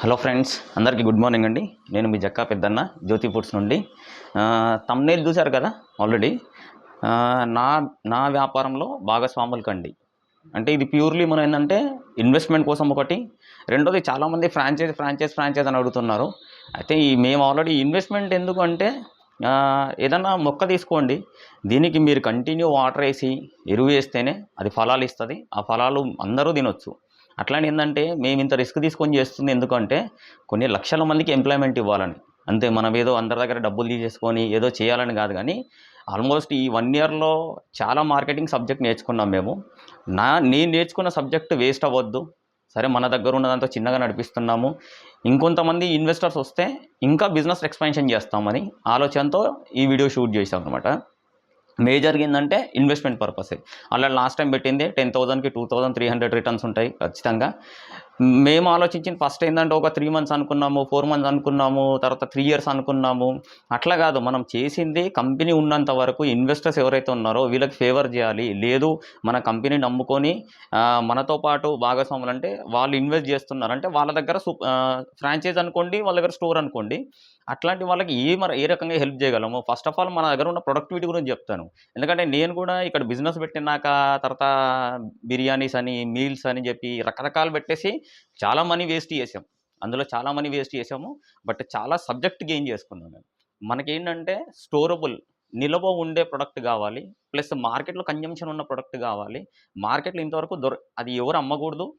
Hello friends అందరికీ good morning అండి. నేను మీ జక్కా పెద్దన్న జ్యోతి ఫుడ్స్ నుండి. తమ్నేల్ చూశారు కదా ఆల్రెడీ నా నా వ్యాపారంలో భాగస్వాములు కండి. అంటే ఇది ప్యూర్లీ మనం ఏంటంటే ఇన్వెస్ట్మెంట్ కోసం ఒకటి. రెండోది చాలామంది ఫ్రాంచైజ్ ఫ్రాంచైజ్ ఫ్రాంచైజ్ అని అడుగుతున్నారు. అయితే ఈ మేము ఆల్రెడీ ఇన్వెస్ట్మెంట్ ఎందుకు అంటే ఏదన్నా మొక్క తీసుకోండి. దీనికి మీరు కంటిన్యూ వాటర్ వేసి ఎరువు వేస్తేనే అది ఫలాలు ఇస్తుంది. ఆ ఫలాలు అందరూ తినొచ్చు. అట్లానే ఏంటంటే మేము ఇంత రిస్క్ తీసుకొని చేస్తుంది ఎందుకంటే కొన్ని లక్షల మందికి ఎంప్లాయ్మెంట్ ఇవ్వాలని. అంతే మనం ఏదో అందరి దగ్గర డబ్బులు తీసేసుకొని ఏదో చేయాలని కాదు కానీ ఆల్మోస్ట్ ఈ వన్ ఇయర్లో చాలా మార్కెటింగ్ సబ్జెక్ట్ నేర్చుకున్నాం మేము. నా నేను నేర్చుకున్న సబ్జెక్ట్ వేస్ట్ అవ్వద్దు. సరే మన దగ్గర ఉన్నదంతా చిన్నగా నడిపిస్తున్నాము. ఇంకొంతమంది ఇన్వెస్టర్స్ వస్తే ఇంకా బిజినెస్ ఎక్స్పాన్షన్ చేస్తామని ఆలోచనతో ఈ వీడియో షూట్ చేసాం అనమాట మేజర్గా ఏంటంటే ఇన్వెస్ట్మెంట్ పర్పసే అలా లాస్ట్ టైం పెట్టింది ten థౌసండ్కి two thousand three hundred returns ఉంటాయి ఖచ్చితంగా. మేము ఆలోచించిన ఫస్ట్ ఏంటంటే ఒక త్రీ మంత్స్ అనుకున్నాము ఫోర్ మంత్స్ అనుకున్నాము తర్వాత త్రీ ఇయర్స్ అనుకున్నాము. అట్లా కాదు మనం చేసింది కంపెనీ ఉన్నంత వరకు ఇన్వెస్టర్స్ ఎవరైతే ఉన్నారో వీళ్ళకి ఫేవర్ చేయాలి. లేదు మన కంపెనీని నమ్ముకొని మనతో పాటు భాగస్వాములు అంటే వాళ్ళు ఇన్వెస్ట్ చేస్తున్నారు. అంటే వాళ్ళ దగ్గర ఫ్రాంచైజ్ అనుకోండి వాళ్ళ దగ్గర స్టోర్ అనుకోండి అట్లాంటి వాళ్ళకి ఏ మన ఏ రకంగా హెల్ప్ చేయగలము? ఫస్ట్ ఆఫ్ ఆల్ మన దగ్గర ఉన్న ప్రొడక్టివిటీ గురించి చెప్తాను. ఎందుకంటే నేను కూడా ఇక్కడ బిజినెస్ పెట్టినాక తర్వాత బిర్యానీస్ అని మీల్స్ అని చెప్పి రకరకాలు పెట్టేసి చాలా మనీ వేస్ట్ చేసాం. అందులో చాలా మనీ వేస్ట్ చేసాము. బట్ చాలా సబ్జెక్ట్ గెయిన్ చేసుకున్నాం మేము. మనకేంటంటే స్టోరబుల్ నిలవ ఉండే ప్రొడక్ట్ కావాలి. ప్లస్ మార్కెట్లో కన్జంప్షన్ ఉన్న ప్రొడక్ట్ కావాలి. మార్కెట్లో ఇంతవరకు దొర అది ఎవరు అమ్మకూడదు.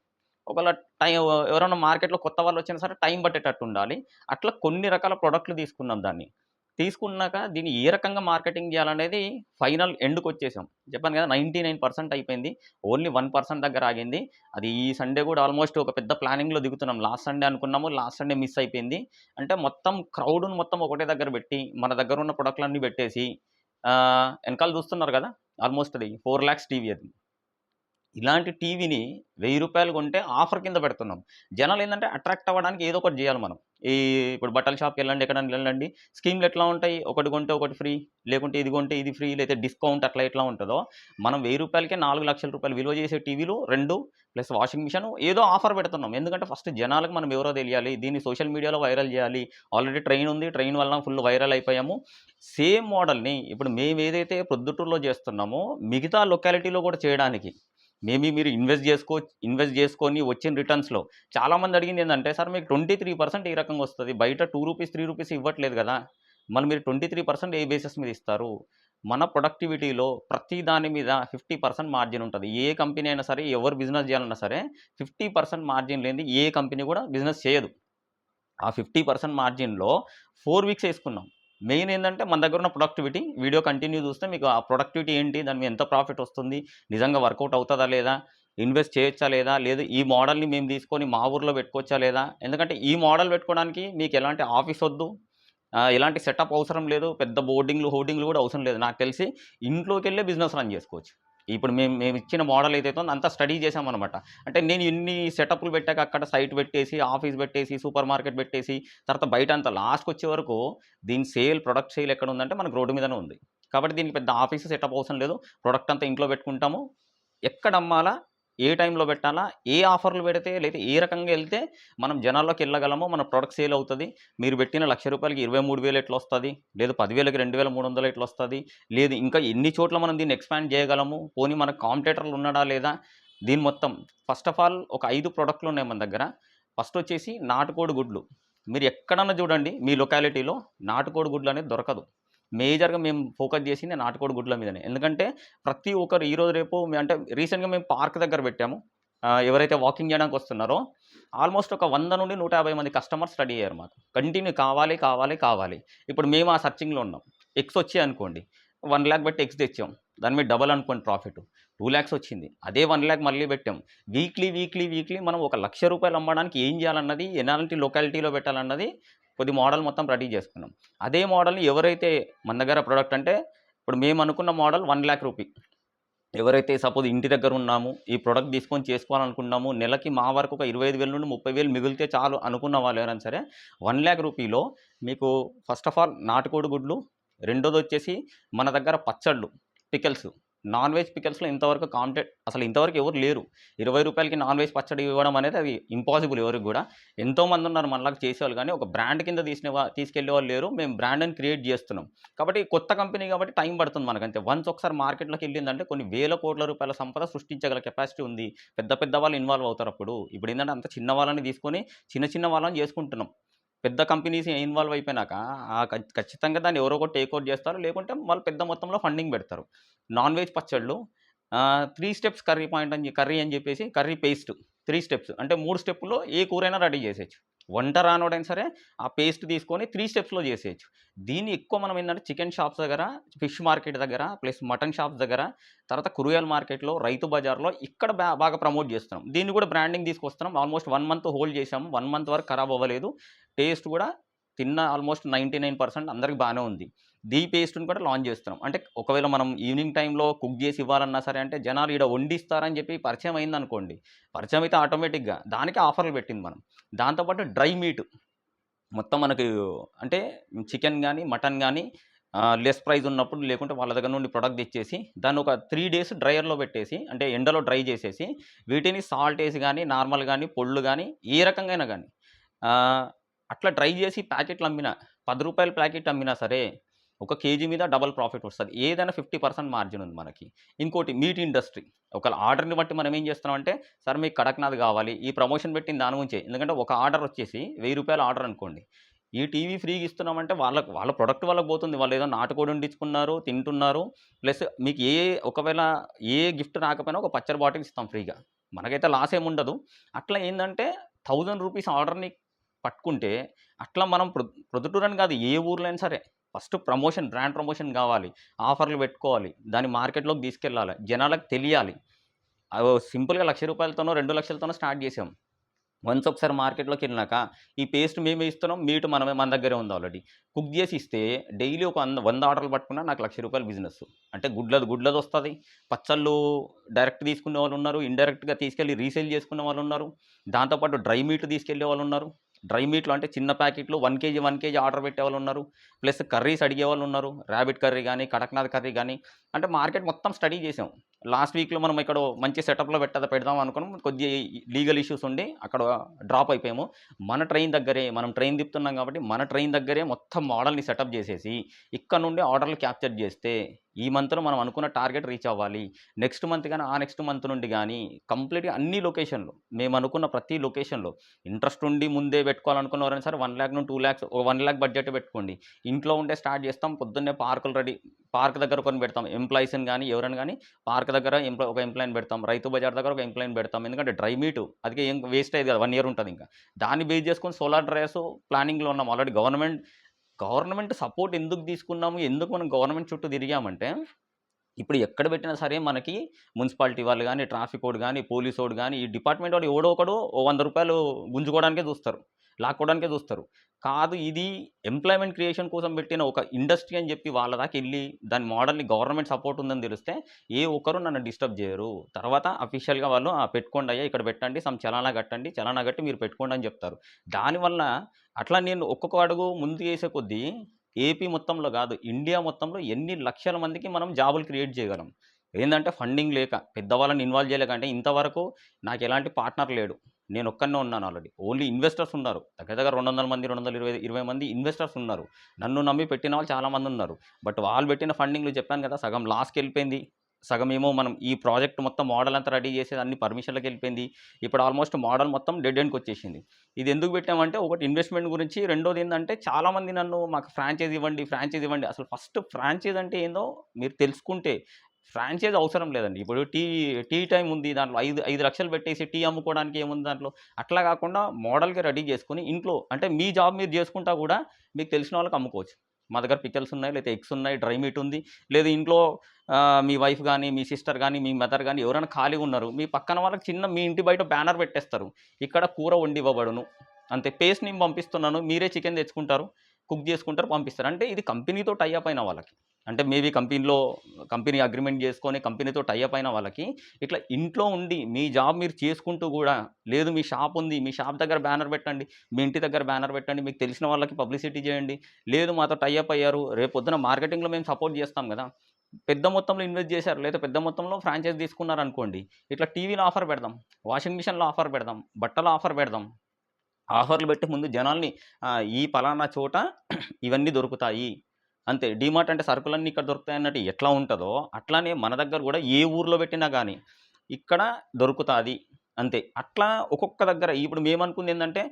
ఒకవేళ టైం ఎవరైనా మార్కెట్లో కొత్త వాళ్ళు వచ్చినా సరే టైం పట్టేటట్టు ఉండాలి. అట్లా కొన్ని రకాల ప్రొడక్ట్లు తీసుకున్నాం దాన్ని. తీసుకున్నాక దీన్ని ఏ రకంగా మార్కెటింగ్ చేయాలనేది ఫైనల్ ఎండ్కి వచ్చేసాం. చెప్పాను కదా నైంటీ నైన్ పర్సెంట్ అయిపోయింది. ఓన్లీ వన్ పర్సెంట్ దగ్గర ఆగింది. అది ఈ సండే కూడా ఆల్మోస్ట్ ఒక పెద్ద ప్లానింగ్లో దిగుతున్నాం. లాస్ట్ సండే అనుకున్నాము. లాస్ట్ సండే మిస్ అయిపోయింది. అంటే మొత్తం క్రౌడ్ను మొత్తం ఒకటే దగ్గర పెట్టి మన దగ్గర ఉన్న ప్రొడక్ట్లన్నీ పెట్టేసి వెనకాల చూస్తున్నారు కదా? ఆల్మోస్ట్ అది ఫోర్ ల్యాక్స్ టీవీ అది. ఇలాంటి టీవీని వెయ్యి రూపాయలు కొంటే ఆఫర్ కింద పెడుతున్నాం. జనాలు ఏంటంటే అట్రాక్ట్ అవ్వడానికి ఏదో ఒకటి చేయాలి మనం. ఈ ఇప్పుడు బట్టల షాప్కి వెళ్ళండి ఎక్కడైనా వెళ్ళండి. స్కీమ్లు ఎట్లా ఉంటాయి? ఒకటి కొంటే ఒకటి ఫ్రీ లేకుంటే ఇది కొంటే ఇది ఫ్రీ లేకపోతే డిస్కౌంట్ అట్లా ఎట్లా ఉంటుందో మనం వెయ్యి రూపాయలకే నాలుగు లక్షల రూపాయలు విలువ చేసే టీవీలు రెండు ప్లస్ వాషింగ్ మిషన్ ఏదో ఆఫర్ పెడుతున్నాం. ఎందుకంటే ఫస్ట్ జనాలకు మనం ఎవరో తెలియాలి దీన్ని సోషల్ మీడియాలో వైరల్ చేయాలి. ఆల్రెడీ ట్రైన్ ఉంది ట్రైన్ వల్ల ఫుల్ వైరల్ అయిపోయాము. సేమ్ మోడల్ని ఇప్పుడు మేము ఏదైతే ప్రొద్దుటూరులో చేస్తున్నామో మిగతా లొకాలిటీలో కూడా చేయడానికి మేబీ మీరు ఇన్వెస్ట్ చేసుకో ఇన్వెస్ట్ చేసుకొని వచ్చిన రిటర్న్స్లో చాలామంది అడిగింది ఏంటంటే సార్ మీకు ట్వంటీ త్రీ పర్సెంట్ ఈ రకంగా వస్తుంది. బయట టూ రూపీస్ త్రీ రూపీస్ ఇవ్వట్లేదు కదా. మళ్ళీ మీరు ట్వంటీ త్రీ పర్సెంట్ ఏ బేసిస్ మీద ఇస్తారు? మన ప్రొడక్టివిటీలో ప్రతి దాని మీద ఫిఫ్టీ పర్సెంట్ మార్జిన్ ఉంటుంది. ఏ కంపెనీ అయినా సరే ఎవరు బిజినెస్ చేయాలన్నా సరే ఫిఫ్టీ పర్సెంట్ మార్జిన్ లేని ఏ కంపెనీ కూడా బిజినెస్ చేయదు. ఆ ఫిఫ్టీ పర్సెంట్ మార్జిన్లో ఫోర్ వీక్స్ వేసుకున్నాం. మెయిన్ ఏంటంటే మన దగ్గర ఉన్న ప్రొడక్టివిటీ వీడియో కంటిన్యూ చూస్తే మీకు ఆ ప్రొడక్టివిటీ ఏంటి దాని మీద ఎంత ప్రాఫిట్ వస్తుంది నిజంగా వర్కౌట్ అవుతుందా లేదా ఇన్వెస్ట్ చేయొచ్చా లేదా లేదు ఈ మోడల్ని మేము తీసుకొని మా ఊర్లో పెట్టుకోవచ్చా లేదా ఎందుకంటే ఈ మోడల్ పెట్టుకోవడానికి మీకు ఎలాంటి ఆఫీస్ వద్దు ఎలాంటి సెటప్ అవసరం లేదు పెద్ద బోర్డింగ్లు హోర్డింగ్లు కూడా అవసరం లేదు. నాకు తెలిసి ఇంట్లోకి వెళ్ళే బిజినెస్ రన్ చేసుకోవచ్చు. ఇప్పుడు మేము మేము ఇచ్చిన మోడల్ ఏదైతే ఉందో అంతా స్టడీ చేసామన్నమాట అంటే నేను ఎన్ని సెటప్లు పెట్టాక అక్కడ సైట్ పెట్టేసి ఆఫీస్ పెట్టేసి సూపర్ మార్కెట్ పెట్టేసి తర్వాత బయట అంతా లాస్ట్కి వచ్చే వరకు దీని సేల్ ప్రొడక్ట్ సేల్ ఎక్కడ ఉందంటే మనకు రోడ్డు మీదనే ఉంది. కాబట్టి దీనికి పెద్ద ఆఫీస్ సెటప్ అవసరం లేదు. ప్రొడక్ట్ అంతా ఇంట్లో పెట్టుకుంటాము. ఎక్కడ అమ్మాలా? ఏ టైంలో పెట్టాలా? ఏ ఆఫర్లు పెడితే లేదా ఏ రకంగా వెళ్తే మనం జనాల్లోకి వెళ్ళగలమో మన ప్రొడక్ట్ సేల్ అవుతుంది. మీరు పెట్టిన లక్ష రూపాయలకి ఇరవై మూడు వేలు ఎట్లా వస్తుంది? లేదు పదివేలకి రెండు వేల మూడు వందలు ఎట్లా వస్తుంది? లేదు ఇంకా ఎన్ని చోట్ల మనం దీన్ని ఎక్స్పాండ్ చేయగలము? పోనీ మన కాంపిటేటర్లు ఉన్నాడా లేదా? దీని మొత్తం ఫస్ట్ ఆఫ్ ఆల్ ఒక ఐదు ప్రోడక్ట్లు ఉన్నాయి మన దగ్గర. ఫస్ట్ వచ్చేసి నాటుకోడి గుడ్లు. మీరు ఎక్కడన్నా చూడండి మీ లొకాలిటీలో నాటుకోడి గుడ్లు అనేది దొరకదు. మేజర్గా మేము ఫోకస్ చేసింది నాటుకోడి గుడ్ల మీదనే. ఎందుకంటే ప్రతి ఒక్కరు ఈరోజు రేపు అంటే రీసెంట్గా మేము పార్క్ దగ్గర పెట్టాము. ఎవరైతే వాకింగ్ చేయడానికి వస్తున్నారో ఆల్మోస్ట్ ఒక వంద నుండి నూట యాభై మంది కస్టమర్స్ రెడీ అయ్యారు మాకు. కంటిన్యూ కావాలి కావాలి కావాలి. ఇప్పుడు మేము ఆ సర్చింగ్లో ఉన్నాం. ఎక్స్ వచ్చాయి అనుకోండి. వన్ ల్యాక్ పెట్టి ఎక్స్ తెచ్చాం. దాని మీద డబల్ అనుకోండి ప్రాఫిట్. టూ ల్యాక్స్ వచ్చింది. అదే వన్ ల్యాక్ మళ్ళీ పెట్టాం. వీక్లీ వీక్లీ వీక్లీ మనం ఒక లక్ష రూపాయలు అమ్మడానికి ఏం చేయాలన్నది ఎలాంటి లొకాలిటీలో పెట్టాలన్నది కొద్ది మోడల్ మొత్తం రెడీ చేసుకున్నాం. అదే మోడల్ని ఎవరైతే మన దగ్గర ప్రోడక్ట్ అంటే ఇప్పుడు మేము అనుకున్న మోడల్ వన్ ల్యాక్ రూపీ. ఎవరైతే సపోజ్ ఇంటి దగ్గర ఉన్నాము ఈ ప్రోడక్ట్ తీసుకొని చేసుకోవాలనుకున్నాము నెలకి మా వరకు ఒక ఇరవై ఐదు వేల నుండి ముప్పై వేలు మిగిలితే చాలు అనుకున్న వాళ్ళు ఎవరైనా సరే వన్ ల్యాక్ రూపీలో మీకు ఫస్ట్ ఆఫ్ ఆల్ నాటుకోడి గుడ్లు రెండోది వచ్చేసి మన దగ్గర పచ్చళ్ళు పికెల్స్. నాన్ వెజ్ పికల్స్‌లో ఇంతవరకు కాంటెంట్ అసలు ఇంతవరకు ఎవరు లేరు. ఇరవై రూపాయలకి నాన్ వెజ్ పచ్చడి ఇవ్వడం అనేది అది ఇంపాసిబుల్ ఎవరికి కూడా ఎంతోమంది ఉన్నారు మనలాగా చేసేవాళ్ళు కానీ ఒక బ్రాండ్ కింద తీసిన తీసుకెళ్ళే వాళ్ళు లేరు. మేము బ్రాండ్‌ని క్రియేట్ చేస్తున్నాం కాబట్టి కొత్త కంపెనీ కాబట్టి టైం పడుతుంది మనకంతే. వన్స్ ఒకసారి మార్కెట్‌లోకి వెళ్ళిందంటే కొన్ని వేల కోట్ల రూపాయల సంపద సృష్టించగల కెపాసిటీ ఉంది. పెద్ద పెద్ద వాళ్ళు ఇన్వాల్వ్ అవుతారు అప్పుడు. ఇప్పుడు ఏంటంటే అంత చిన్న వాళ్ళని తీసుకొని చిన్న చిన్న వాళ్ళని చేసుకుంటున్నాం. పెద్ద కంపెనీస్ ఇన్వాల్వ్ అయిపోయినాక ఖచ్చితంగా దాన్ని ఎవరో ఒకటి టేక్ అవుట్ చేస్తారు. లేకుంటే వాళ్ళు పెద్ద మొత్తంలో ఫండింగ్ పెడతారు. నాన్ వెజ్ పచ్చళ్ళు త్రీ స్టెప్స్ కర్రీ పాయింట్ అని కర్రీ అని చెప్పేసి కర్రీ పేస్ట్ త్రీ స్టెప్స్ అంటే మూడు స్టెప్లో ఏ కూరైనా రెడీ చేసేయచ్చు వంట రానోడైనా సరే ఆ పేస్ట్ తీసుకొని త్రీ స్టెప్స్‌లో చేసేయచ్చు దీన్ని ఎక్కువ మనం ఏంటంటే చికెన్ షాప్స్ దగ్గర, ఫిష్ మార్కెట్ దగ్గర, ప్లస్ మటన్ షాప్స్ దగ్గర, తర్వాత కూరగాయల మార్కెట్‌లో, రైతు బజార్‌లో ఇక్కడ బాగా ప్రమోట్ చేస్తున్నాం. దీన్ని కూడా బ్రాండింగ్ తీసుకొస్తున్నాం. ఆల్మోస్ట్ వన్ మంత్ హోల్డ్ చేశాము. 1 మంత్ వరకు ఖరాబ్ అవ్వలేదు. టేస్ట్ కూడా తిన్న ఆల్మోస్ట్ 99% అందరికి బాగానే ఉంది. దీ పేస్ట్‌ని కూడా లాంచ్ చేస్తున్నాం. అంటే ఒకవేళ మనం ఈవినింగ్ టైంలో కుక్ చేసి ఇవ్వాలన్నా సరే అంటే జనాలు ఈడ వండిస్తారని చెప్పి పరిచయం అయింది అనుకోండి పరిచయం అయితే ఆటోమేటిక్‌గా దానికి ఆఫర్‌లు పెట్టింది మనం. దాంతో పాటు డ్రై మీట్ మొత్తం మనకు అంటే చికెన్ కానీ మటన్ కానీ లెస్ ప్రైస్ ఉన్నప్పుడు లేకుంటే వాళ్ళ దగ్గర నుండి ప్రొడక్ట్ తెచ్చేసి దాన్ని ఒక త్రీ డేస్ డ్రైయర్‌లో పెట్టేసి అంటే ఎండలో డ్రై చేసేసి వీటిని సాల్ట్ వేసి కానీ నార్మల్ కానీ పొళ్ళు కానీ ఏ రకంగా అయినా అట్లా ట్రై చేసి ప్యాకెట్లు అమ్మినా పది రూపాయల ప్యాకెట్ అమ్మినా సరే ఒక కేజీ మీద డబల్ ప్రాఫిట్ వస్తుంది ఏదైనా 50% మార్జిన్ ఉంది మనకి. ఇంకోటి మీట్ ఇండస్ట్రీ. ఒక ఆర్డర్‌ని బట్టి మనం ఏం చేస్తున్నామంటే సార్ మీకు కడక్నాథ్ కావాలి. ఈ ప్రమోషన్ పెట్టిన దాని గురించే. ఎందుకంటే ఒక ఆర్డర్ వచ్చేసి వెయ్యి రూపాయలు ఆర్డర్ అనుకోండి. ఈ టీవీ ఫ్రీగా ఇస్తున్నామంటే వాళ్ళకి వాళ్ళ ప్రొడక్ట్ వాళ్ళకి పోతుంది. వాళ్ళు ఏదో నాటుకోడి వండించుకున్నారు, తింటున్నారు. ప్లస్ మీకు ఏ ఒకవేళ ఏ గిఫ్ట్ రాకపోయినా ఒక పచ్చడి బాటిల్ ఇస్తాం ఫ్రీగా. మనకైతే లాస్ ఏమి ఉండదు. అట్లా ఏంటంటే థౌజండ్ రూపీస్ ఆర్డర్‌ని పట్టుకుంటే అట్లా మనం ప్రొ ప్రొద్దుటూరని కాదు ఏ ఊర్లో అయినా సరే ఫస్ట్ ప్రమోషన్ బ్రాండ్ ప్రమోషన్ కావాలి. ఆఫర్‌లు పెట్టుకోవాలి. దాన్ని మార్కెట్‌లోకి తీసుకెళ్ళాలి. జనాలకు తెలియాలి. సింపుల్గా సింపుల్‌గా రూ. 1,00,000తోనో, 2,00,000తోనో స్టార్ట్ చేసాం. వన్స్ ఒకసారి మార్కెట్‌లోకి వెళ్ళినాక ఈ పేస్ట్ మేమే ఇస్తున్నాం. మీట్ మనమే మన దగ్గరే ఉంది ఆల్రెడీ. కుక్ చేసి ఇస్తే డైలీ ఒక వంద వంద ఆర్డర్‌లు పట్టుకున్నా నాకు లక్ష రూపాయలు బిజినెస్. అంటే గుడ్లది గుడ్లది వస్తుంది పచ్చళ్ళు డైరెక్ట్ తీసుకునే వాళ్ళు ఉన్నారు. ఇండైరెక్ట్‌గా తీసుకెళ్ళి రీసేల్ చేసుకునే వాళ్ళు ఉన్నారు. దాంతో పాటు డ్రై మీట్ తీసుకెళ్ళే వాళ్ళు ఉన్నారు. డ్రై మీట్‌లో అంటే చిన్న ప్యాకెట్‌లు one KG, one KG order పెట్టే వాళ్ళు ఉన్నారు. ప్లస్ కర్రీస్ అడిగే వాళ్ళు ఉన్నారు. ర్యాబిట్ కర్రీ కానీ కడక్నాథ్ కర్రీ కానీ అంటే మార్కెట్ మొత్తం స్టడీ చేసాం. లాస్ట్ వీక్‌లో మనం ఇక్కడ మంచి సెటప్‌లో పెట్టద పెడదాం అనుకున్నాం. కొద్దిగా లీగల్ ఇష్యూస్ ఉండి అక్కడ డ్రాప్ అయిపోయాము. మన ట్రైన్ దగ్గరే మనం ట్రైన్ తిప్పుతున్నాం కాబట్టి మన ట్రైన్ దగ్గరే మొత్తం మోడల్‌ని సెటప్ చేసేసి ఇక్కడ నుండి ఆర్డర్‌లు క్యాప్చర్ చేస్తే ఈ మంత్‌లో మనం అనుకున్న టార్గెట్ రీచ్ అవ్వాలి. నెక్స్ట్ మంత్ కానీ ఆ నెక్స్ట్ మంత్ నుండి కానీ కంప్లీట్‌గా అన్ని లొకేషన్లు మేము అనుకున్న ప్రతి లొకేషన్‌లో ఇంట్రెస్ట్ ఉండి ముందే పెట్టుకోవాలనుకున్న ఎవరైనా సరే 1,00,000 నుండి two lakhs one lakh budget పెట్టుకోండి. ఇంట్లో ఉండే స్టార్ట్ చేస్తాం. పొద్దున్నే పార్కులు రెడీ పార్క్ దగ్గర కొన్ని పెడతాం. ఎంప్లాయీస్‌ని కానీ ఎవరైనా కానీ పార్క్ దగ్గర ఒక ఎంప్లాయిని పెడతాం. రైతు బజార్ దగ్గర ఒక ఎంప్లాయిని పెడతాం. ఎందుకంటే డ్రై మీట్ అది ఏం వేస్ట్ అయ్యేది కదా వన్ ఇయర్ ఇంకా దాన్ని బేస్ చేసుకొని సోలార్ డ్రైయర్స్ ప్లానింగ్‌లో ఉన్నాం. ఆల్రెడీ గవర్నమెంట్ గవర్నమెంట్ సపోర్ట్ ఎందుకు తీసుకున్నాము? ఎందుకు మనం గవర్నమెంట్ చుట్టూ తిరిగామంటే ఇప్పుడు ఎక్కడ పెట్టినా సరే మనకి మున్సిపాలిటీ వాళ్ళు గానీ, ట్రాఫికోడు పోలీస్ పోలీసోడు కానీ ఈ డిపార్ట్మెంట్ వాడు ఎవడో ఒకడు ఓ రూ. 100 గుంజుకోవడానికే చూస్తారు. లాక్కోవడానికే చూస్తారు. కాదు ఇది ఎంప్లాయ్‌మెంట్ క్రియేషన్ కోసం పెట్టిన ఒక ఇండస్ట్రీ అని చెప్పి వాళ్ళ దాకా వెళ్ళి దాని మోడల్‌ని గవర్నమెంట్ సపోర్ట్ ఉందని తెలిస్తే ఏ ఒక్కరు నన్ను డిస్టర్బ్ చేయరు. తర్వాత అఫీషియల్‌గా వాళ్ళు ఆ! పెట్టుకోండయ్యా ఇక్కడ పెట్టండి. సమ్ చలానా కట్టండి. చలానా కట్టి మీరు పెట్టుకోండి అని చెప్తారు. దానివల్ల అట్లా నేను ఒక్కొక్క అడుగు ముందు చేసే కొద్దీ ఏపీ మొత్తంలో కాదు ఇండియా మొత్తంలో ఎన్ని లక్షల మందికి మనం జాబులు క్రియేట్ చేయగలం. ఏంటంటే ఫండింగ్ లేక పెద్దవాళ్ళని ఇన్వాల్వ్ చేయలేక అంటే ఇంతవరకు నాకు ఎలాంటి పార్ట్నర్ లేడు. నేను ఒక్కడినే ఉన్నాను ఆల్రెడీ. ఓన్లీ ఇన్వెస్టర్స్ ఉన్నారు. దగ్గర దగ్గర 200 మంది, 220 20 మంది ఇన్వెస్టర్స్ ఉన్నారు. నన్ను నమ్మి పెట్టిన వాళ్ళు చాలామంది ఉన్నారు. బట్ వాళ్ళు పెట్టిన ఫండింగ్‌లు చెప్పాను కదా! సగం లాస్కి వెళ్ళిపోయింది ఏమో మనం ఈ ప్రాజెక్ట్ మొత్తం మోడల్ అంతా రెడీ చేసేది అన్ని పర్మిషన్‌లకెళ్ళిపోయింది. ఇప్పుడు ఆల్మోస్ట్ మోడల్ మొత్తం డెడ్ ఎండ్కి వచ్చేసింది ఇది ఎందుకు పెట్టామంటే ఒకటి ఇన్వెస్ట్‌మెంట్ గురించి, రెండోది ఏంటంటే చాలామంది నన్ను మాకు ఫ్రాంచైజ్ ఇవ్వండి, ఫ్రాంచైజ్ ఇవ్వండి. అసలు ఫస్ట్ ఫ్రాంచైజ్ అంటే ఏందో మీరు తెలుసుకుంటే ఫ్రాంచైజ్ అవసరం లేదండి. ఇప్పుడు టీ టీ టైం ఉంది. దాంట్లో 5, 5 లక్షలు పెట్టేసి టీ అమ్ముకోవడానికి ఏముంది దాంట్లో? అట్లా కాకుండా మోడల్‌గా రెడీ చేసుకుని ఇంట్లో అంటే మీ జాబ్ మీరు చేసుకుంటా కూడా మీకు తెలిసిన వాళ్ళకి అమ్ముకోవచ్చు. మా దగ్గర పిక్చర్స్ ఉన్నాయి. లేదా ఎగ్స్ ఉన్నాయి. డ్రై మీట్ ఉంది. లేదు ఇంట్లో మీ వైఫ్ కానీ మీ సిస్టర్ కానీ మీ మదర్ కానీ ఎవరైనా ఖాళీగా ఉన్నారు. మీ పక్కన వాళ్ళకి చిన్న మీ ఇంటి బయట బ్యానర్ పెట్టేస్తారు. ఇక్కడ కూర వండి ఇవ్వబడును. అంతే పేస్ట్ నేను పంపిస్తున్నాను. మీరే చికెన్ తెచ్చుకుంటారు. కుక్ చేసుకుంటారు. పంపిస్తారు. అంటే ఇది కంపెనీతో టైఅప్ అయిన వాళ్ళకి. అంటే మేబీ కంపెనీలో కంపెనీ అగ్రిమెంట్ చేసుకొని కంపెనీతో టైఅప్ అయిన వాళ్ళకి ఇట్లా ఇంట్లో ఉండి మీ జాబ్ మీరు చేసుకుంటూ కూడా లేదు మీ షాప్ ఉంది. మీ షాప్ దగ్గర బ్యానర్ పెట్టండి. మీ ఇంటి దగ్గర బ్యానర్ పెట్టండి. మీకు తెలిసిన వాళ్ళకి పబ్లిసిటీ చేయండి. లేదు మాతో టైఅప్ అయ్యారు. రేపు పొద్దున మార్కెటింగ్‌లో మేము సపోర్ట్ చేస్తాం కదా! పెద్ద మొత్తంలో ఇన్వెస్ట్ చేశారు లేదా పెద్ద మొత్తంలో ఫ్రాంచైజ్ తీసుకున్నారు అనుకోండి ఇట్లా టీవీలో ఆఫర్ పెడదాం వాషింగ్ మిషన్లో ఆఫర్ పెడదాం బట్టలు ఆఫర్ పెడదాం ఆఫర్లు పెట్టి ముందు జనాల్ని ఈ పలానా చోట ఇవన్నీ దొరుకుతాయి అంతే. డిమార్ట్ అంటే సరుకులన్నీ ఇక్కడ దొరుకుతాయి అన్నట్టు ఎట్లా ఉంటుందో అట్లానే మన దగ్గర కూడా ఏ ఊర్లో పెట్టినా కానీ ఇక్కడ దొరుకుతుంది. అంతే. అట్లా ఒక్కొక్క దగ్గర ఇప్పుడు మేము అనుకుంది ఏంటంటే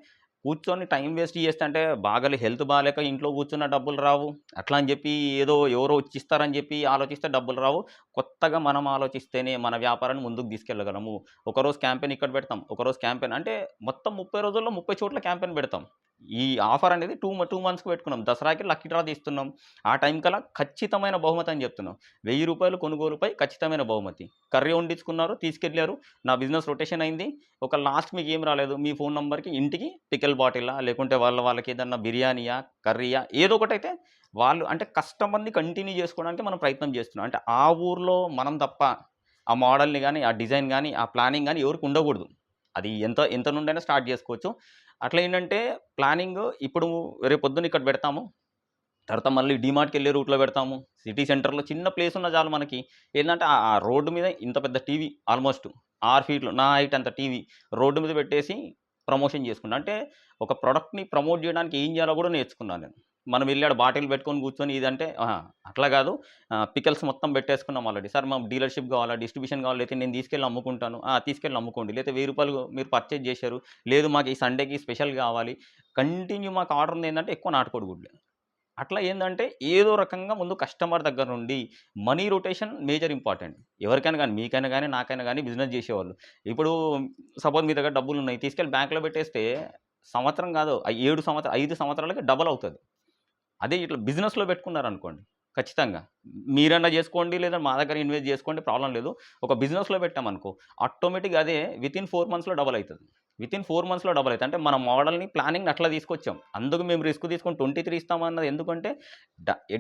కూర్చొని టైం వేస్ట్ చేస్తే అంటే బాగా హెల్త్ బాగాలేక ఇంట్లో కూర్చున్న డబ్బులు రావు. అట్లా అని చెప్పి ఏదో ఎవరో వచ్చిస్తారని చెప్పి ఆలోచిస్తే డబ్బులు రావు. కొత్తగా మనం ఆలోచిస్తేనే మన వ్యాపారాన్ని ముందుకు తీసుకెళ్ళగలము. ఒకరోజు క్యాంపెయిన్ ఇక్కడ పెడతాం. ఒకరోజు క్యాంపెయిన్ అంటే మొత్తం ముప్పై రోజుల్లో ముప్పై చోట్ల క్యాంపెయిన్ పెడతాం. ఈ ఆఫర్ అనేది టూ టూ మంత్స్కి పెట్టుకున్నాం. దసరాకి లక్కీ డ్రా తీస్తున్నాం. ఆ టైం కల్లా ఖచ్చితమైన బహుమతి అని చెప్తున్నాం. వెయ్యి రూపాయలు కొనుగోలుపై ఖచ్చితమైన బహుమతి. కర్రీ వండించుకున్నారు తీసుకెళ్ళారు నా బిజినెస్ రొటేషన్ అయింది. ఒక లాస్ట్ మీకు ఏం రాలేదు. మీ ఫోన్ నెంబర్కి ఇంటికి పికెల్ బాటిలా లేకుంటే వాళ్ళ వాళ్ళకి ఏదన్నా బిర్యానీయా కర్రీయా ఏదో ఒకటైతే వాళ్ళు అంటే కస్టమర్ని కంటిన్యూ చేసుకోవడానికి మనం ప్రయత్నం చేస్తున్నాం. అంటే ఆ ఊర్లో మనం తప్ప ఆ మోడల్ని కానీ ఆ డిజైన్ కానీ ఆ ప్లానింగ్ కానీ ఎవరికి ఉండకూడదు. అది ఎంత ఎంత నుండైనా స్టార్ట్ చేసుకోవచ్చు. అట్లా ఏంటంటే ప్లానింగ్ ఇప్పుడు రేపు పొద్దున్న ఇక్కడ పెడతాము. తర్వాత మళ్ళీ డిమార్ట్కి వెళ్ళే రూట్లో పెడతాము. సిటీ సెంటర్లో చిన్న ప్లేస్ ఉన్న చాలు మనకి. ఏంటంటే ఆ రోడ్డు మీద ఇంత పెద్ద టీవీ ఆల్మోస్ట్ ఆరు ఫీట్లు నా హైట్ అంత టీవీ రోడ్డు మీద పెట్టేసి ప్రమోషన్ చేసుకున్నాను అంటే ఒక ప్రోడక్ట్ని ప్రమోట్ చేయడానికి ఏం చేయాలో కూడా నేర్చుకున్నాను నేను. మనం వెళ్ళాడు బాటిల్ పెట్టుకొని కూర్చొని ఇదంటే అట్లా కాదు. పికల్స్ మొత్తం పెట్టేసుకున్నాం ఆల్రెడీ. సార్ మా డీలర్షిప్ కావాలా డిస్ట్రిబ్యూషన్ కావాలి లేకపోతే నేను తీసుకెళ్ళి అమ్ముకుంటాను. తీసుకెళ్ళి అమ్ముకోండి. లేకపోతే వెయ్యి రూపాయలు మీరు పర్చేజ్ చేశారు. లేదు మాకు ఈ సండేకి స్పెషల్ కావాలి. కంటిన్యూ మాకు ఆర్డర్ ఉంది ఏంటంటే ఎక్కువ నాటుకోడి గుడ్లు. అట్లా ఏంటంటే ఏదో రకంగా ముందు కస్టమర్ దగ్గర నుండి మనీ రొటేషన్ మేజర్ ఇంపార్టెంట్. ఎవరికైనా కానీ మీకైనా కానీ నాకైనా కానీ బిజినెస్ చేసేవాళ్ళు. ఇప్పుడు సపోజ్ మీ దగ్గర డబ్బులు ఉన్నాయి తీసుకెళ్ళి బ్యాంక్లో పెట్టేస్తే సంవత్సరం కాదు ఏడు సంవత్సరం ఐదు సంవత్సరాలకి డబల్ అవుతుంది. అదే ఇట్లా బిజినెస్లో పెట్టుకున్నారు అనుకోండి ఖచ్చితంగా. మీరన్నా చేసుకోండి లేదా మా దగ్గర ఇన్వెస్ట్ చేసుకోండి ప్రాబ్లం లేదు. ఒక బిజినెస్లో పెట్టామనుకో ఆటోమేటిక్గా అదే విత్ ఇన్ ఫోర్ మంత్స్లో డబల్ అవుతుంది. విత్ ఇన్ ఫోర్ మంత్స్లో డబల్ అవుతుంది. అంటే మన మోడల్ని ప్లానింగ్ అట్లా తీసుకొచ్చాం. అందుకు మేము రిస్క్ తీసుకొని ట్వంటీ త్రీ ఇస్తామన్నది ఎందుకంటే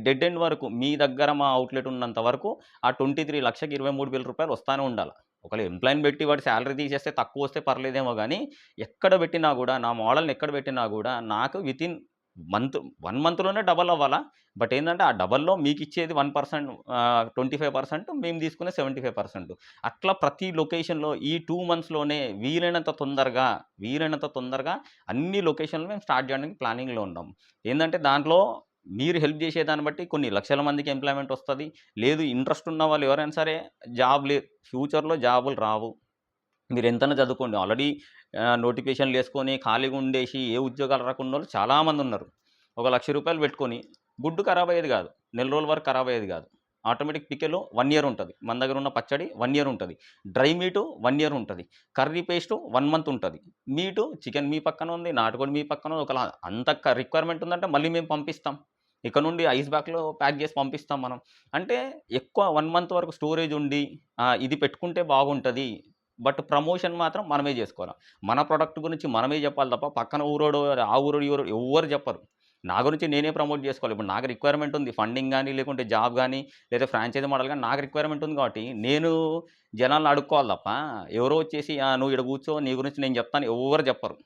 డెడ్ ఎండ్ వరకు మీ దగ్గర మా అవుట్లెట్ ఉన్నంత వరకు ఆ ట్వంటీ త్రీ లక్షకి ఇరవై మూడు వేల రూపాయలు వస్తానే ఉండాలి. ఒకవేళ ఎంప్లాయిని పెట్టి వాడి శాలరీ తీసేస్తే తక్కువ వస్తే పర్లేదేమో కానీ ఎక్కడ పెట్టినా కూడా నా మోడల్ని ఎక్కడ పెట్టినా కూడా నాకు వితిన్ మంత్ వన్ మంత్లోనే డబల్ అవ్వాలా? బట్ ఏంటంటే ఆ డబల్లో మీకు ఇచ్చేది one percent twenty five percent మేము తీసుకునే సెవెంటీ ఫైవ్ పర్సెంట్. అట్లా ప్రతి లొకేషన్లో ఈ టూ మంత్స్లోనే వీలైనంత తొందరగా వీలైనంత తొందరగా అన్ని లొకేషన్లు మేము స్టార్ట్ చేయడానికి ప్లానింగ్లో ఉన్నాం. ఏంటంటే దాంట్లో మీరు హెల్ప్ చేసేదాన్ని బట్టి కొన్ని లక్షల మందికి ఎంప్లాయ్మెంట్ వస్తుంది. లేదు ఇంట్రెస్ట్ ఉన్న వాళ్ళు ఎవరైనా సరే జాబ్ లే ఫ్యూచర్లో జాబులు రావు. మీరు ఎంతైనా చదువుకోండి. ఆల్రెడీ నోటిఫికేషన్లు వేసుకొని ఖాళీగా ఉండేసి ఏ ఉద్యోగాలు రాకుండా వాళ్ళు చాలామంది ఉన్నారు. ఒక లక్ష రూపాయలు పెట్టుకొని గుడ్డు ఖరాబ్ అయ్యేది కాదు. నెల రోజుల వరకు ఖరాబ్ అయ్యేది కాదు. ఆటోమేటిక్ పికెలో వన్ ఇయర్ ఉంటుంది. మన దగ్గర ఉన్న పచ్చడి వన్ ఇయర్ ఉంటుంది. డ్రై మీటు వన్ ఇయర్ ఉంటుంది. కర్రీ పేస్ట్ వన్ మంత్ ఉంటుంది. మీటు చికెన్ మీ పక్కన ఉంది నాటుకోడి మీ పక్కన ఉంది. ఒకలా అంత రిక్వైర్మెంట్ ఉందంటే మళ్ళీ మేము పంపిస్తాం. ఇక్కడ నుండి ఐస్ బ్యాగ్లో ప్యాక్ చేసి పంపిస్తాం మనం. అంటే ఎక్కువ వన్ మంత్ వరకు స్టోరేజ్ ఉండి ఇది పెట్టుకుంటే బాగుంటుంది. బట్ ప్రమోషన్ మాత్రం మనమే చేసుకోవాలి. మన ప్రోడక్ట్ గురించి మనమే చెప్పాలి తప్ప పక్కన ఊరోడు ఆ ఊరోడు ఊరు ఎవ్వరు చెప్పరు. నా గురించి నేనే ప్రమోట్ చేసుకోవాలి. ఇప్పుడు నాకు రిక్వైర్మెంట్ ఉంది. ఫండింగ్ కానీ లేకుంటే జాబ్ కానీ లేదా ఫ్రాంచైజీ మోడల్ కానీ నాకు రిక్వైర్మెంట్ ఉంది కాబట్టి నేను జనాలను అడుక్కోవాలి తప్ప ఎవరో వచ్చేసి నువ్వు ఇక్కడ కూర్చో నీ గురించి నేను చెప్తాను ఎవరు చెప్పరు.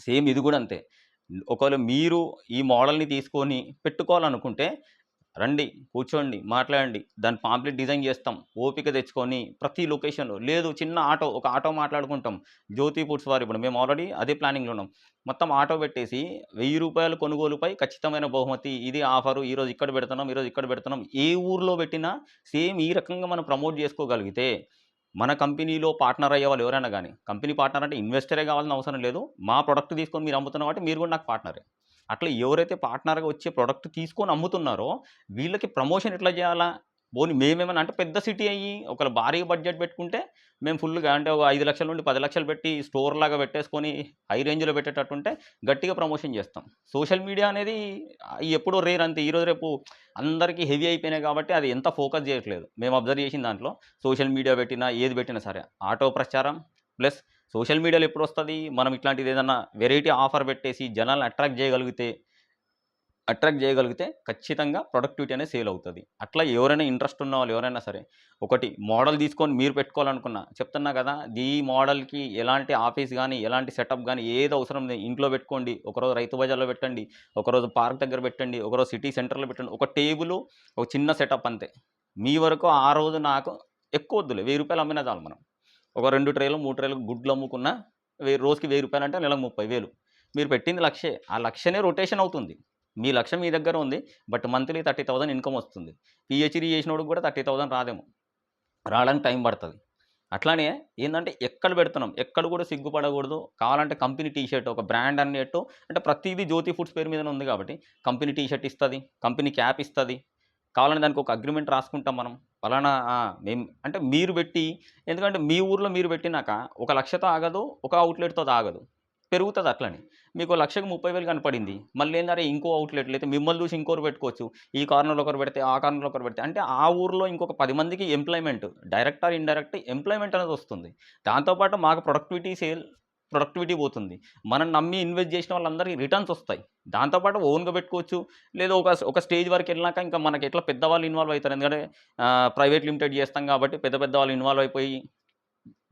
సేమ్ ఇది కూడా అంతే. ఒకవేళ మీరు ఈ మోడల్ని తీసుకొని పెట్టుకోవాలనుకుంటే రండి కూర్చోండి మాట్లాడండి. దాని పాంప్లెట్ డిజైన్ చేస్తాం. ఓపిక తెచ్చుకొని ప్రతి లొకేషన్లో లేదు చిన్న ఆటో ఒక ఆటో మాట్లాడుకుంటాం. జ్యోతి ఫుడ్స్ వారు ఇప్పుడు మేము ఆల్రెడీ అదే ప్లానింగ్లో ఉన్నాం. మొత్తం ఆటో పెట్టేసి వెయ్యి రూపాయల కొనుగోలుపై ఖచ్చితమైన బహుమతి ఇది ఆఫరు ఈరోజు ఇక్కడ పెడుతున్నాం ఈరోజు ఇక్కడ పెడుతున్నాం. ఏ ఊర్లో పెట్టినా సేమ్ ఈ రకంగా మనం ప్రమోట్ చేసుకోగలిగితే మన కంపెనీలో పార్ట్నర్ అయ్యే వాళ్ళు ఎవరైనా కానీ కంపెనీ పార్ట్నర్ అంటే ఇన్వెస్టరే కావాలని అవసరం లేదు. మా ప్రొడక్ట్ తీసుకొని మీరు అమ్ముతున్న కాబట్టి మీరు కూడా నాకు పార్ట్నరే. అట్లా ఎవరైతే పార్ట్నర్గా వచ్చే ప్రోడక్ట్ తీసుకొని అమ్ముతున్నారో వీళ్ళకి ప్రమోషన్ ఎట్లా చేయాలా? పోనీ మేమేమైనా అంటే పెద్ద సిటీ అయ్యి ఒకవేళ భారీ బడ్జెట్ పెట్టుకుంటే మేము ఫుల్గా అంటే ఒక ఐదు లక్షల నుండి పది లక్షలు పెట్టి స్టోర్ లాగా పెట్టేసుకొని హై రేంజ్లో పెట్టేటట్టుంటే గట్టిగా ప్రమోషన్ చేస్తాం. సోషల్ మీడియా అనేది ఎప్పుడో రేర్ అంతే. ఈరోజు రేపు అందరికీ హెవీ అయిపోయినాయి కాబట్టి అది ఎంత ఫోకస్ చేయట్లేదు. మేము అబ్జర్వ్ చేసిన దాంట్లో సోషల్ మీడియా పెట్టినా ఏది పెట్టినా సరే ఆటో ప్రచారం ప్లస్ సోషల్ మీడియాలో ఎప్పుడు వస్తుంది మనం ఇట్లాంటిది ఏదన్నా వెరైటీ ఆఫర్ పెట్టేసి జనాలను అట్రాక్ట్ చేయగలిగితే అట్రాక్ట్ చేయగలిగితే ఖచ్చితంగా ప్రొడక్టివిటీ అనేది సేల్ అవుతుంది. అట్లా ఎవరైనా ఇంట్రెస్ట్ ఉన్న వాళ్ళు ఎవరైనా సరే ఒకటి మోడల్ తీసుకొని మీరు పెట్టుకోవాలనుకున్నా చెప్తున్నా కదా ఈ మోడల్కి ఎలాంటి ఆఫీస్ కానీ ఎలాంటి సెటప్ కానీ ఏది అవసరం లేదు. ఇంట్లో పెట్టుకోండి ఒకరోజు రైతు బజార్లో పెట్టండి ఒకరోజు పార్క్ దగ్గర పెట్టండి ఒకరోజు సిటీ సెంటర్లో పెట్టండి. ఒక టేబుల్ ఒక చిన్న సెటప్ అంతే. మీ వరకు ఆ రోజు నాకు ఎక్కువ వద్దులే వెయ్యి రూపాయలు అమ్మినా చాలు మనం. ఒక రెండు ట్రేలు మూడు ట్రేలు గుడ్లు అమ్ముకున్నా వెయ్యి రోజుకి వెయ్యి రూపాయలు అంటే నెలకు ముప్పై వేలు. మీరు పెట్టింది లక్షే. ఆ లక్షనే రొటేషన్ అవుతుంది. మీ లక్ష్యం మీ దగ్గర ఉంది but monthly thirty thousand income వస్తుంది. పిహెచ్డీ చేసినోడు కూడా థర్టీ థౌసండ్ రాదేమో. రావడానికి టైం పడుతుంది. అట్లానే ఏంటంటే ఎక్కడ పెడుతున్నాం? ఎక్కడ కూడా సిగ్గుపడకూడదు. కావాలంటే కంపెనీ టీ షర్ట్ ఒక బ్రాండ్ అన్నట్టు అంటే ప్రతిదీ జ్యోతి ఫుడ్స్ పేరు మీదనే ఉంది కాబట్టి కంపెనీ టీ షర్ట్ ఇస్తుంది కంపెనీ క్యాప్ ఇస్తుంది కావాలని దానికి ఒక అగ్రిమెంట్ రాసుకుంటాం మనం. ఫలానా మేము మేం అంటే మీరు పెట్టి ఎందుకంటే మీ ఊర్లో మీరు పెట్టినాక ఒక లక్షతో ఆగదు ఒక అవుట్లెట్తో ఆగదు పెరుగుతుంది అట్లని. మీకు లక్షకు ముప్పై వేలు కనపడింది. మళ్ళీ ఏంటంటే ఇంకో అవుట్లెట్ అయితే మిమ్మల్ని చూసి ఇంకోరు పెట్టుకోవచ్చు. ఈ కార్నర్లో ఒకరు పెడితే ఆ కార్నర్లో ఒకరు పెడితే. అంటే ఆ ఊర్లో ఇంకొక పది మందికి employment direct or indirect employment అనేది వస్తుంది. దాంతోపాటు మాకు ప్రొడక్టివిటీ సేల్ ప్రొడక్టివిటీ పోతుంది. మనం నమ్మి ఇన్వెస్ట్ చేసిన వాళ్ళందరికీ రిటర్న్స్ వస్తాయి. దాంతోపాటు ఓన్గా పెట్టుకోవచ్చు. లేదా ఒక ఒక స్టేజ్ వరకు వెళ్ళినాక ఇంకా మనకి ఎట్లా పెద్దవాళ్ళు ఇన్వాల్వ్ అవుతారు. ఎందుకంటే ప్రైవేట్ లిమిటెడ్ చేస్తాం కాబట్టి పెద్ద పెద్ద వాళ్ళు ఇన్వాల్వ్ అయిపోయి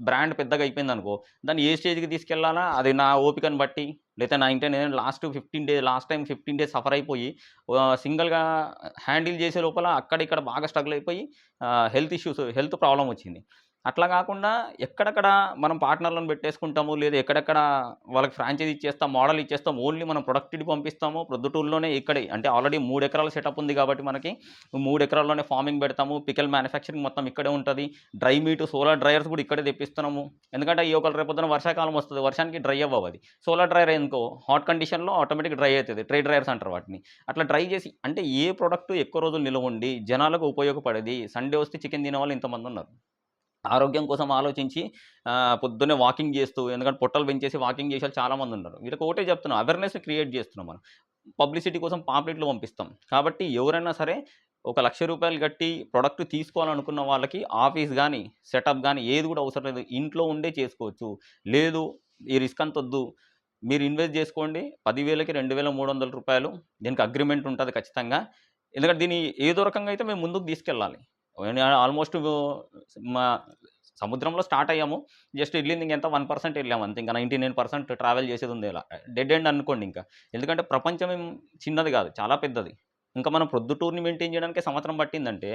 బ్రాండ్ పెద్దగా అయిపోయింది అనుకో దాన్ని ఏ స్టేజ్కి తీసుకెళ్ళాలా అది నా ఓపికను బట్టి లేదా నా ఇంటే నేను last fifteen days last time fifteen days suffer అయిపోయి సింగిల్గా హ్యాండిల్ చేసే లోపల అక్కడ ఇక్కడ బాగా స్ట్రగుల్ అయిపోయి హెల్త్ ఇష్యూస్ హెల్త్ ప్రాబ్లం వచ్చింది. అట్లా కాకుండా ఎక్కడెక్కడ మనం పార్ట్నర్లను పెట్టేసుకుంటాము లేదా ఎక్కడెక్కడ వాళ్ళకి ఫ్రాంచైజ్ ఇచ్చేస్తాం మోడల్ ఇచ్చేస్తాం ఓన్లీ మనం ప్రొడక్ట్ పంపిస్తాము. ప్రొద్దుటూరులోనే ఇక్కడే అంటే ఆల్రెడీ మూడు ఎకరాల సెటప్ ఉంది కాబట్టి మనకి మూడు ఎకరాల్లోనే ఫార్మింగ్ పెడతాము. పికల్ మ్యానుఫ్యాక్చరింగ్ మొత్తం ఇక్కడే ఉంటుంది. డ్రై మీట్ సోలార్ డ్రైయర్స్ కూడా ఇక్కడే తెప్పిస్తున్నాము. ఎందుకంటే ఈ ఒక రేపొద్దున వర్షాకాలం వస్తుంది. వర్షానికి డ్రై అవ్వదు సోలార్ డ్రైయర్ ఎందుకో హాట్ కండిషన్లో ఆటోమేటిక్ డ్రై అవుతుంది. ట్రే డ్రైయర్స్ అంటారు వాటిని. అట్లా డ్రై చేసి అంటే ఏ ప్రోడక్ట్ ఎక్కువ రోజులు నిలవ ఉండి జనాలకు ఉపయోగపడేది? సండే వస్తే చికెన్ తినే వాళ్ళు ఇంతమంది ఉన్నారు. ఆరోగ్యం కోసం ఆలోచించి పొద్దున్నే వాకింగ్ చేస్తూ ఎందుకంటే పొట్టలు పెంచేసి వాకింగ్ చేసే వాళ్ళు చాలామంది ఉన్నారు. వీళ్ళకి ఒకటే చెప్తున్నాం అవేర్నెస్ క్రియేట్ చేస్తున్నాం మనం. పబ్లిసిటీ కోసం పాంప్లెట్లు పంపిస్తాం. కాబట్టి ఎవరైనా సరే ఒక లక్ష రూపాయలు కట్టి ప్రొడక్ట్ తీసుకోవాలనుకున్న వాళ్ళకి ఆఫీస్ కానీ సెటప్ కానీ ఏది కూడా అవసరం లేదు. ఇంట్లో ఉండే చేసుకోవచ్చు. లేదు ఈ రిస్క్ అంత వద్దు. మీరు ఇన్వెస్ట్ చేసుకోండి. పదివేలకి రెండు వేల మూడు వందల రూపాయలు. దీనికి అగ్రిమెంట్ ఉంటుంది ఖచ్చితంగా. ఎందుకంటే దీన్ని ఏదో రకంగా అయితే మేము ముందుకు తీసుకెళ్ళాలి. ఆల్మోస్ట్ మా సముద్రంలో స్టార్ట్ అయ్యాము. జస్ట్ వెళ్ళింది ఇంకెంత వన్ పర్సెంట్ వెళ్ళాము అంతే. ఇంకా నైంటీ నైన్ పర్సెంట్ ట్రావెల్ చేసేది ఉంది ఇలా. డెడ్ ఎండ్ అనుకోండి ఇంకా. ఎందుకంటే ప్రపంచం చిన్నది కాదు చాలా పెద్దది. ఇంకా మనం ప్రొద్దుటూర్ని మెయింటైన్ చేయడానికి సంవత్సరం పట్టిందంటే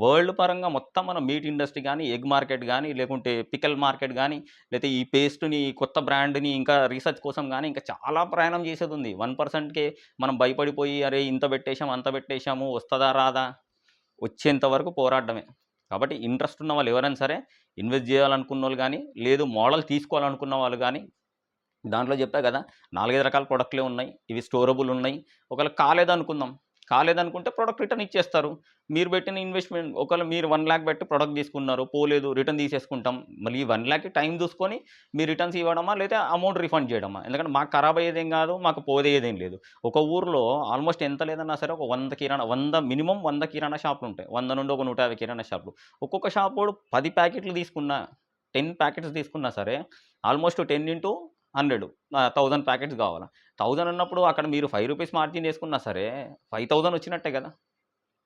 వరల్డ్ పరంగా మొత్తం మన మీట్ ఇండస్ట్రీ కానీ ఎగ్ మార్కెట్ కానీ లేకుంటే పికల్ మార్కెట్ కానీ లేకపోతే ఈ పేస్ట్ని కొత్త బ్రాండ్ని ఇంకా రీసెర్చ్ కోసం కానీ ఇంకా చాలా ప్రయాణం చేసేది ఉంది. వన్ పర్సెంట్కే మనం భయపడిపోయి అరే ఇంత పెట్టేశాము అంత పెట్టేశాము వస్తుందా రాదా? వచ్చేంత వరకు పోరాడమే కాబట్టి ఇంట్రెస్ట్ ఉన్న వాళ్ళు ఎవరైనా సరే ఇన్వెస్ట్ చేయాలనుకున్న వాళ్ళు కానీ లేదు మోడల్ తీసుకోవాలనుకున్న వాళ్ళు కానీ దాంట్లో చెప్పా కదా నాలుగైదు రకాల ప్రొడక్ట్లే ఉన్నాయి ఇవి స్టోరబుల్ ఉన్నాయి. ఒకవేళ కాలేదనుకుందాం కాలేదనుకుంటే ప్రోడక్ట్ రిటర్న్ ఇచ్చేస్తారు. మీరు పెట్టిన ఇన్వెస్ట్మెంట్ ఒకవేళ మీరు వన్ ల్యాక్ పెట్టి ప్రోడక్ట్ తీసుకున్నారు పోలేదు రిటర్న్ తీసేసుకుంటాం. మళ్ళీ వన్ ల్యాక్కి టైం చూసుకొని మీరు రిటర్న్స్ ఇవ్వడమా లేదా అమౌంట్ రిఫండ్ చేయడమా? ఎందుకంటే మాకు ఖరాబ్ అయ్యేదేం కాదు మాకు పోదేదేం లేదు. ఒక ఊర్లో ఆల్మోస్ట్ ఎంత లేదన్నా సరే ఒక వంద కిరాణా వంద మినిమం వంద కిరాణా షాపులు ఉంటాయి. వంద నుండి ఒక నూట యాభై కిరాణా షాపులు. ఒక్కొక్క షాప్ పది ప్యాకెట్లు తీసుకున్నా టెన్ ప్యాకెట్స్ తీసుకున్నా సరే almost ten into hundred thousand packets కావాలా. థౌజండ్ ఉన్నప్పుడు అక్కడ మీరు ఫైవ్ రూపీస్ మార్జిన్ వేసుకున్నా సరే ఫైవ్ థౌజండ్ వచ్చినట్టే కదా.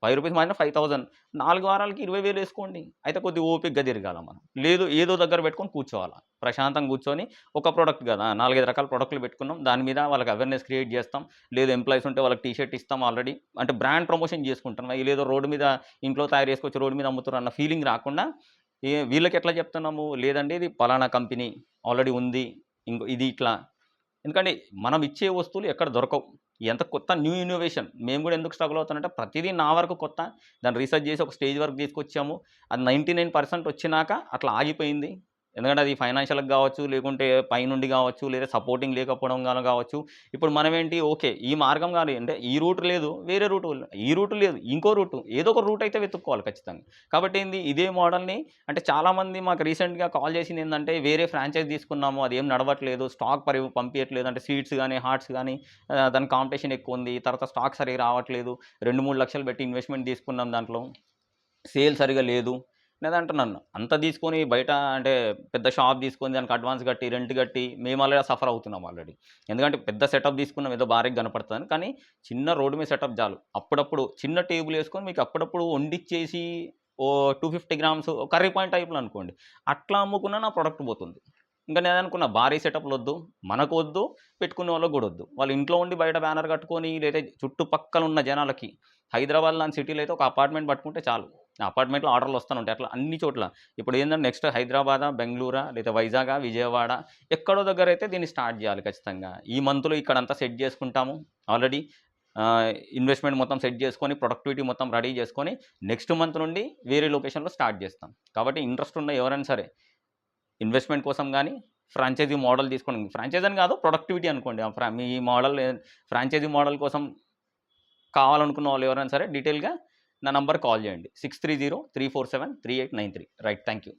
Five rupees margin five thousand నాలుగు వారాలకి ఇరవై వేలు వేసుకోండి. అయితే కొద్దిగా ఓపికగా తిరగాల మనం. లేదు ఏదో దగ్గర పెట్టుకొని కూర్చోవాలా. ప్రశాంతంగా కూర్చొని ఒక ప్రోడక్ట్ కదా నాలుగైదు రకాల ప్రోడక్ట్లు పెట్టుకున్నాం. దాని మీద వాళ్ళకి అవేర్నెస్ క్రియేట్ చేస్తాం. లేదు ఎంప్లాయీస్ ఉంటే వాళ్ళకి టీ షర్ట్ ఇస్తాం ఆల్రెడీ అంటే బ్రాండ్ ప్రమోషన్ చేసుకుంటాం. లేదో రోడ్డు మీద ఇంట్లో తయారు చేసుకొచ్చి రోడ్డు మీద అమ్ముతారు అన్న ఫీలింగ్ రాకుండా ఏ వీళ్ళకి ఎట్లా చెప్తున్నాము? లేదండి ఇది పలానా కంపెనీ ఆల్రెడీ ఉంది. ఇంకో ఇది ఇట్లా. ఎందుకంటే మనం ఇచ్చే వస్తువులు ఎక్కడ దొరకవు. ఎంత కొత్త న్యూ ఇన్నోవేషన్. మేము కూడా ఎందుకు స్ట్రగుల్ అవుతానంటే ప్రతిదీ నా వరకు కొత్త. దాన్ని రీసెర్చ్ చేసి ఒక స్టేజ్ వరకు తీసుకొచ్చాము. అది నైంటీ నైన్ పర్సెంట్ వచ్చినాక అట్లా ఆగిపోయింది. ఎందుకంటే అది ఫైనాన్షియల్గా కావచ్చు లేకుంటే పైనుండి కావచ్చు లేదా సపోర్టింగ్ లేకపోవడం కానీ కావచ్చు. ఇప్పుడు మనం ఏంటి ఓకే ఈ మార్గం కానీ అంటే ఈ రూట్ లేదు వేరే రూట్ ఈ రూట్ లేదు ఇంకో రూట్ ఏదో ఒక రూట్ అయితే వెతుక్కోవాలి ఖచ్చితంగా. కాబట్టి ఏంది ఇదే మోడల్ని అంటే చాలామంది మాకు రీసెంట్గా కాల్ చేసింది ఏంటంటే వేరే ఫ్రాంచైజ్ తీసుకున్నాము అది ఏం నడవట్లేదు స్టాక్ పరి పంపించట్లేదు అంటే సీట్స్ కానీ హార్ట్స్ కానీ దాని కాంపిటీషన్ ఎక్కువ ఉంది తర్వాత స్టాక్ సరిగా రావట్లేదు రెండు మూడు లక్షలు పెట్టి ఇన్వెస్ట్మెంట్ తీసుకున్నాం దాంట్లో సేల్ సరిగా లేదు నేను అంటున్నాను అంత తీసుకొని బయట అంటే పెద్ద షాప్ తీసుకొని దానికి అడ్వాన్స్ కట్టి రెంట్ కట్టి మేము ఆల్రెడీ సఫర్ అవుతున్నాం ఆల్రెడీ. ఎందుకంటే పెద్ద సెటప్ తీసుకున్నాం ఏదో భారీగా కనపడుతుంది కానీ చిన్న రోడ్డు మీద సెటప్ చాలు. అప్పుడప్పుడు చిన్న టేబుల్ వేసుకొని మీకు అప్పుడప్పుడు వండిచ్చేసి ఓ two fifty grams curry point టైప్లో అనుకోండి. అట్లా అమ్ముకున్నా నా ప్రోడక్ట్ పోతుంది. ఇంకా నేను అనుకున్న భారీ సెటప్లు వద్దు మనకు వద్దు పెట్టుకునే వాళ్ళకి కూడా వద్దు. వాళ్ళు ఇంట్లో ఉండి బయట బ్యానర్ కట్టుకొని లేదా చుట్టుపక్కల ఉన్న జనాలకి హైదరాబాద్ లాంటి సిటీలో అయితే ఒక అపార్ట్మెంట్ పట్టుకుంటే చాలు. అపార్ట్మెంట్లో ఆర్డర్లు వస్తూ ఉంటాయి అట్లా అన్ని చోట్ల. ఇప్పుడు ఏంటంటే నెక్స్ట్ హైదరాబాద్ బెంగళూరా లేదా వైజాగ్ విజయవాడ ఎక్కడో దగ్గర అయితే దీన్ని స్టార్ట్ చేయాలి ఖచ్చితంగా. ఈ మంత్లో ఇక్కడంతా సెట్ చేసుకుంటాము. ఆల్రెడీ ఇన్వెస్ట్మెంట్ మొత్తం సెట్ చేసుకొని ప్రొడక్టివిటీ మొత్తం రెడీ చేసుకొని నెక్స్ట్ మంత్ నుండి వేరే లొకేషన్లో స్టార్ట్ చేస్తాం. కాబట్టి ఇంట్రెస్ట్ ఉన్న ఎవరైనా సరే ఇన్వెస్ట్మెంట్ కోసం కానీ ఫ్రాంచైజీ మోడల్ తీసుకోండి. ఫ్రాంచైజ్ అని కాదు ప్రొడక్టివిటీ అనుకోండి. ఆ ఫ్రా- మీ మోడల్ ఫ్రాంచైజీ మోడల్ కోసం కావాలనుకున్న వాళ్ళు ఎవరైనా సరే డీటెయిల్గా నా నంబర్ కాల్ చేయండి. Six three zero three four seven three eight nine three. Right thank you